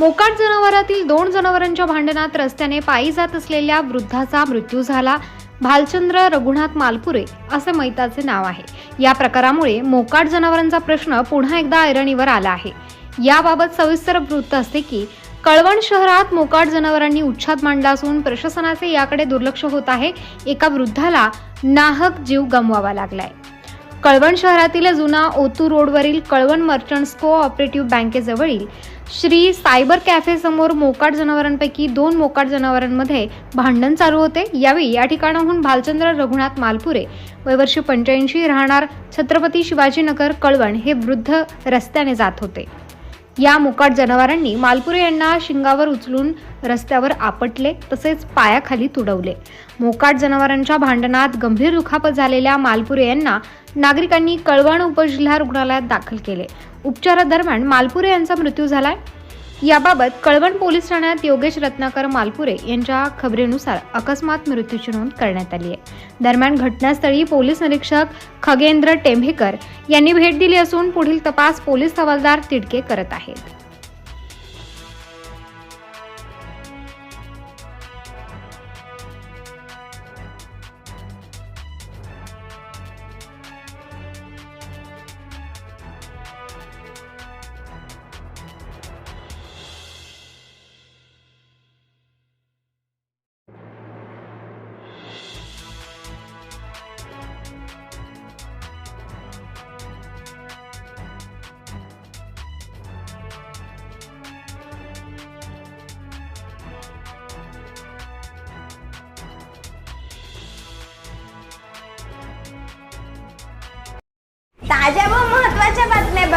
मोकाट जनावरातील दोन जनावरांच्या भांडणात रस्त्याने पायी जात असलेल्या वृद्धाचा मृत्यू झाला. भालचंद्र रघुनाथ मालपुरे असे मैताचे नाव आहे. या प्रकारामुळे मोकाट जनावरांचा प्रश्न पुन्हा एकदा ऐरणीवर आला आहे. याबाबत सविस्तर वृत्त असते की कळवण शहरात मोकाट जनावरांनी उच्छाद मांडला असून प्रशासनाचे याकडे दुर्लक्ष होत आहे. एका वृद्धाला नाहक जीव गमवावा लागलाय. कळवण शहरातील जुना ओतू रोडवरील कळवण मर्चंट्स को ऑपरेटिव्ह बँकेजवळील श्री सायबर कॅफे समोर मोकाट जनावरांपैकी दोन मोकाट जनावरांमध्ये भांडण चालू होते. यावेळी या ठिकाणाहून भालचंद्र रघुनाथ मालपुरे वय वर्ष पंच्याऐंशी राहणार छत्रपती शिवाजीनगर कळवण हे वृद्ध रस्त्याने जात होते. या मोकाट जनावरांनी मालपुरे यांना शिंगावर उचलून रस्त्यावर आपटले तसेच पायाखाली तुडवले. मोकाट जनावरांच्या भांडणात गंभीर दुखापत झालेल्या मालपुरे यांना नागरिकांनी कळवण उपजिल्हा रुग्णालयात दाखल केले. उपचारादरम्यान मालपुरे यांचा मृत्यू झालाय. याबाबत कळवण पोलीस ठाण्यात योगेश रत्नाकर मालपुरे यांच्या खबरेनुसार अकस्मात मृत्यूची नोंद करण्यात आली आहे. दरम्यान घटनास्थळी पोलीस निरीक्षक खगेंद्र टेंभेकर यांनी भेट दिली असून पुढील तपास पोलीस हवालदार तिडके करत आहेत.